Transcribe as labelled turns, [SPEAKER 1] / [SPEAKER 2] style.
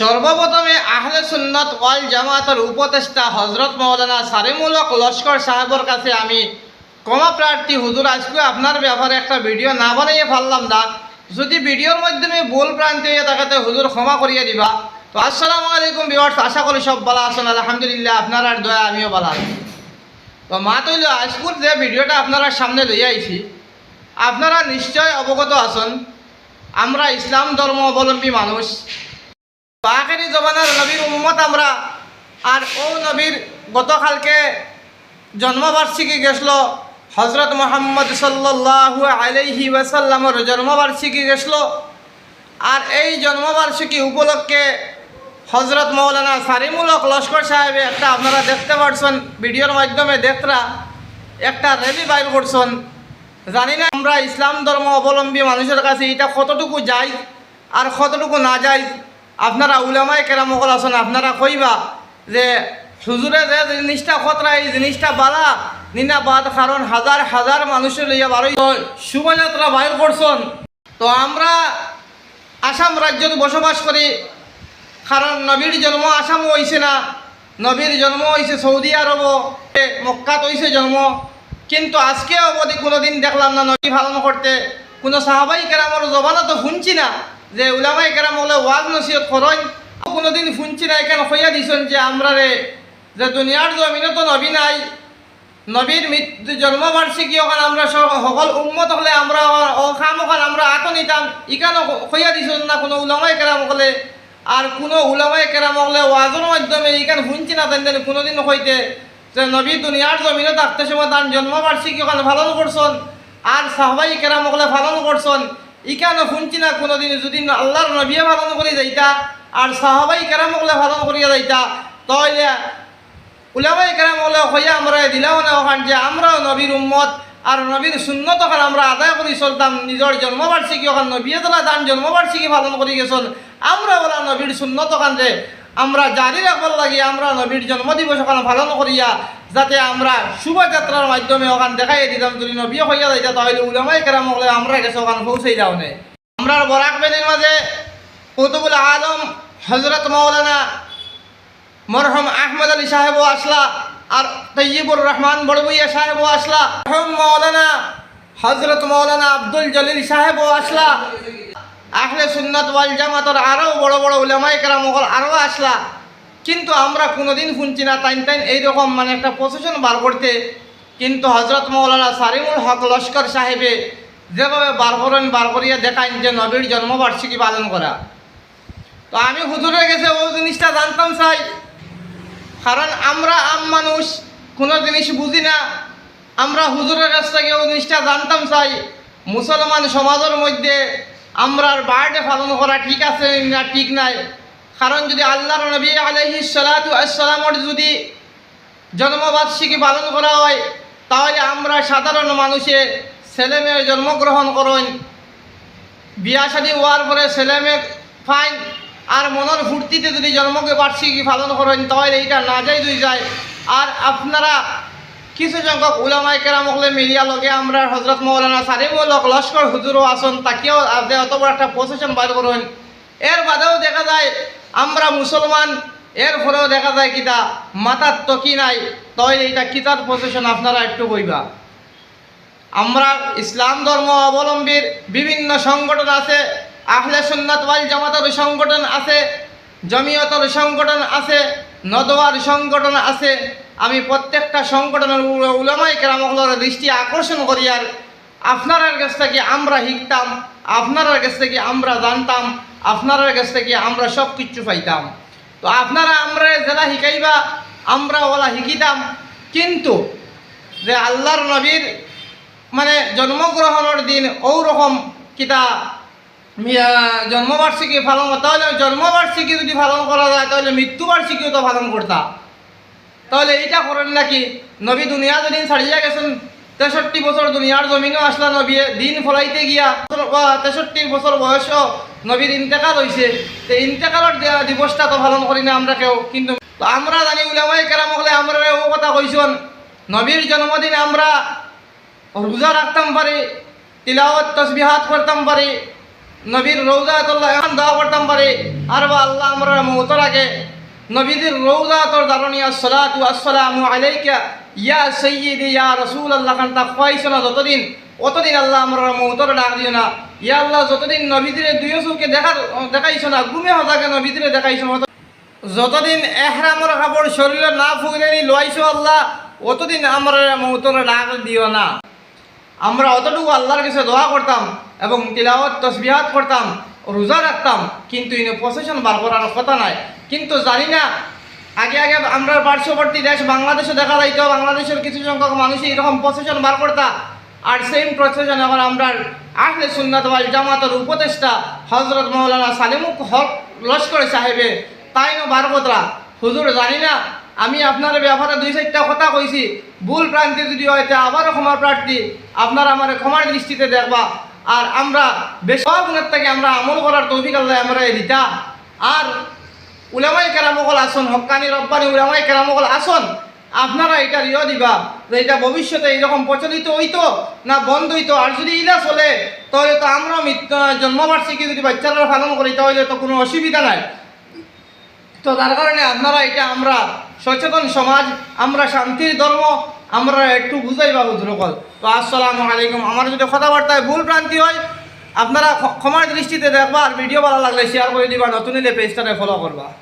[SPEAKER 1] সর্বপ্রথমে আহলে সুন্নত ওয়াল জামাতের উপদেষ্টা হজরত মৌলানা সারিমুলক লস্কর সাহেবের কাছে আমি ক্ষমা প্রার্থী। হুজুর, আজকে আপনার ব্যাপারে একটা ভিডিও না বানাইয়ে পারলাম না। যদি ভিডিওর মাধ্যমে ভুল প্রান্তি থাকাতে হুজুর ক্ষমা করিয়ে দিবা। তো আসসালামু আলাইকুম বিওয়ার্স আশা করি সব ভালো আছেন। আলহামদুলিল্লাহ, আপনার আর দয়া, আমিও ভালো আছি। তো মা তৈল, আজকুর যে ভিডিওটা আপনারা সামনে লই আইছি, আপনারা নিশ্চয় অবগত আছেন। আমরা ইসলাম ধর্ম অবলম্বী মানুষ। আখেরি জবানার নবীর উম্মত আমরা। আর ও নবীর গতকালকে জন্মবার্ষিকী গেছিল হজরত মোহাম্মদ সাল্লাল্লাহু আলাইহি ওয়াসাল্লামর জন্মবার্ষিকী গেছিল আর এই জন্মবার্ষিকী উপলক্ষে হজরত মৌলানা সারিমুলক লস্কর সাহেব একটা আপনারা দেখতে পারছেন, ভিডিওর মাধ্যমে দেখরা, একটা র্যালি বাইর করছেন। জানি না আমরা ইসলাম ধর্ম অবলম্বী মানুষের কাছে এটা কতটুকু যাই আর কতটুকু না যাই আপনারা উলামায় কেরামকল আছেন, আপনারা কইবা যে হুজুরে যে জিনিসটা খতরা, এই জিনিসটা বালা, নিনা বাদ কারণ হাজার হাজার মানুষের লইয়া বারোই শোভাযাত্রা বাইর করছেন। তো আমরা আসাম রাজ্যত বসবাস করি, কারণ নবীর জন্ম আসাম হয়েছে না, নবীর জন্ম হয়েছে সৌদি আরব মক্কাত হয়েছে জন্ম। কিন্তু আজকে অবধি কোনোদিন দেখলাম না নবী পালন করতে। কোনো সাহাবাই কেরামর জবানা তো শুনছি না। যে উলামাই কেরাম হলে ওয়াজ নসিহত করেন। কোনোদিন শুনছি না, এখানে হইয়া দিছেন যে আমরা রে যে দুনিয়ার জমিনে তো নবী নাই, নবীর মৃত্যু জন্মবার্ষিকী ওখানে আমরা সকল উন্মত হলে আমরা ও খাম ওখানে আমরা আত নিতাম। ইকানো হইয়া দিছেন না কোনো উলামাই কেরাম হলে আর কোনো উলামাই কেরাম হলে ওয়াজের মাধ্যমে ইখান শুনছি না তেন কোনোদিন হইতে যে, নবী দুনিয়ার জমিনে থাকতে সময় তার জন্মবার্ষিকী ওখানে পালন করছেন। আর সাহবাই কেরাম হলে পালন করছেন। ইকানো শুনছি না, কোনোদিন যদি আল্লাহর নবীয়ে পালন করে যাইতা, আর সাহাবাই কেরাম হলে পালন করিয়া যাইতা তাহলে উলামাই কেরাম হলে হইয়া আমরা দিলাও না ওখান যে আমরাও নবীর উম্মত, আর নবীর শূন্যত ওখানে আমরা আদায় করে চলতাম। নিজের জন্মবার্ষিকী ওখানে নবীয়ে তোলা তার জন্মবার্ষিকী পালন করে গেছেন। আমরা বলা নবীর শূন্যত ওখান যে, আমরা জারি রাখবার লাগি, আমরা নবীর জন্মদিবস ওখানে পালন করিয়া যাতে আমরা শুভযাত্রার মাধ্যমে ওখান দেখাই দিতাম যদি নবী হইয়া যাইতা, তাহলে উলামাই কেরাম হলে আমরা গেছে ওখানে পৌঁছাই যাও নে। আমরা বরাক বেদির মাঝে কুতুবুল আলম হজরত মৌলানা মরহম আহমদ আলী সাহেবও আসলা, আর তৈয়বুর রহমান বড়বুইয়া সাহেবও আসলা, মরহম মৌলানা হজরত মৌলানা আব্দুল জলিল সাহেবও আসলা। আহলে সুন্নত ওয়াল জামাতর আরও বড় বড় উলামাই কেরাম আরও আসলা। কিন্তু আমরা কোনোদিন শুনছি না, তাইন তাইন এইরকম মানে একটা প্রসেশন বার করতে। কিন্তু হজরত মৌলানা সারিমুল হক লস্কর সাহেবে যেভাবে বার করেন, বার করিয়া দেখান যে নবীর জন্মবার্ষিকী পালন করা। তো আমি হুজুরের কাছে ও জিনিসটা জানতাম চাই কারণ আমরা আম মানুষ, কোনো জিনিস বুঝি না। আমরা হুজুরের কাছ থেকে ও জিনিসটা জানতাম চাই মুসলমান সমাজের মধ্যে আমরার বার্থডে পালন করা ঠিক আছে না ঠিক নাই? কারণ যদি আল্লাহর নবী আলহি সালাতু আসসালামর যদি জন্মবার্ষিকী পালন করা হয়, তাহলে আমরা সাধারণ মানুষে ছেলে মেয়ে জন্মগ্রহণ করেন। বিয়া শাদী হওয়ার পরে ছেলে মেয়ে ফাইন। আর মনের ফুর্তিতে যদি জন্মকে বার্ষিকী পালন করেন, তাহলে এইটা না যাই দুই যায়। আর আপনারা কিছু সংখ্যক উলামাই কেরাম হলে মিলিয়া লগে আমরা হজরত মৌলানা সারিমুলক লস্কর হুজুরও আসন তাকেও অত বড় একটা প্রসেশন বাইর করেন। এর বাদেও দেখা যায় আমরা মুসলমান এর পরেও দেখা যায় কিতা মাথার তকি নাই তাহলে এইটা কিতার প্রসেশন আপনারা একটু কইবা আমরা ইসলাম ধর্ম অবলম্বীর বিভিন্ন সংগঠন আছে, আহলে সুন্নাত ওয়াল জামাতের সংগঠন আছে, জমিয়তর সংগঠন আছে, নদওয়ার সংগঠন আছে। আমি প্রত্যেকটা সংগঠনের উলামাই কেরামকলের দৃষ্টি আকর্ষণ করি আর আপনার কাছ থেকে আমরা শিখতাম আপনার কাছ থেকে আমরা জানতাম। আপনার কাছ থেকে আমরা সব কিছু পাইতাম। তো আপনারা আমরা যারা শিখাইবা আমরা ওলা শিখিতাম। কিন্তু যে আল্লাহর নবীর মানে জন্মগ্রহণের দিন ওরকম কিতা জন্মবার্ষিকী পালন তাহলে জন্মবার্ষিকী যদি পালন করা যায়, তাহলে মৃত্যুবার্ষিকীও তো পালন করতা। তাহলে এইটা করেন নাকি? নবী দুনিয়া যেদিন ছাড়িয়া গেছেন তেষট্টি বছর দুনিয়ার জমিনও আসলা নবী দিন ফলাইতে গিয়া তেষট্টি বছর বয়সও নবীর ইন্তেকাল হয়েছে তো ইন্তেকালের দিবসটা তো পালন করি না আমরা কেউ। কিন্তু আমরা জানি উলামাই কেরাম হলে আমরা ও কথা কইছেন, নবীর জন্মদিন আমরা রোজা রাখতাম পারি, তিলাওয়াত, তসবিহাত করতাম পারি, নবীর রৌদাতুল্লাহ এখন দোয়া করতাম পারি। আর বা আল্লাহ আমরা মৌতর আগে নবীদের রৌদাতর দারণী আসসালাতু আসসালামু আলাইকা ইয়া সৈয়দি ইয়া রসুল আল্লাহ খান তা খুয়াইছো না যতদিন? অতদিন আল্লাহ আমরা মৌতর ডাক দিও না। ইয়া আল্লাহ, যতদিন নবীদের দুই চৌকে দেখা দেখাইছো না গুমে হতাকে নবীদের দেখাইছো যতদিন এহরামর কাপড় শরীরে না ফুগলে নি লইছো আল্লাহ, অতদিন আমরা মৌতর ডাক দিও না। আমরা অতটুকু আল্লাহর কাছে দোয়া করতাম এবং তিলাওয়াত, তসবিহাত করতাম, রোজা রাখতাম, কিন্তু ইনে প্রসেশন বার করার কথা নাই। কিন্তু জানি না আগে আগে আমরা পার্শ্ববর্তী দেশ বাংলাদেশে দেখা যাইতো বাংলাদেশের কিছু সংখ্যক মানুষ এরকম প্রসেশন বার করতা। আর সেম প্রসেশন এখন আমরা আহলে সুন্নাত ওয়াল জামাতের উপদেষ্টা হজরত মৌলানা সালিমুক হক লস্কর সাহেবে তাই না বার কথা হুজুর, জানি না, আমি আপনার ব্যাপারে দুই চারটা কথা কইছি। ভুল প্রান্তি যদি হয়তো আবারও ক্ষমা প্রার্থী। আপনারা আমার ক্ষমার দৃষ্টিতে দেখবা। আর আমরা বেশ থেকে আমরা আমল করার তৌফিক আল্লাহ আমরা দিতা। আর উলামাই কেরামকল আসন, হকানি রব্বানি উলামাই কেরামকল আসন। আপনারা এটা রিয় দিবা যে এটা ভবিষ্যতে এইরকম প্রচলিত হইতো না বন্ধ হইতো। আর যদি ইলা চলে, তাহলে তো আমরা জন্মবার্ষিকী যদি বাচ্চারা পালন করি, তাহলে তো কোনো অসুবিধা নাই। তো তার কারণে আপনারা এটা আমরা সচেতন সমাজ, আমরা শান্তির ধর্ম, আমরা একটু বুঝাইবা হুজুরকল তো আসসালামু আলাইকুম। আমার যদি কথাবার্তায় ভুল ভ্রান্তি হয় আপনারা ক্ষ- ক্ষমার দৃষ্টিতে দেখবা আর ভিডিও ভালো লাগলে শেয়ার করে দিবা, নতুন এলে পেজটাকে ফলো করবা।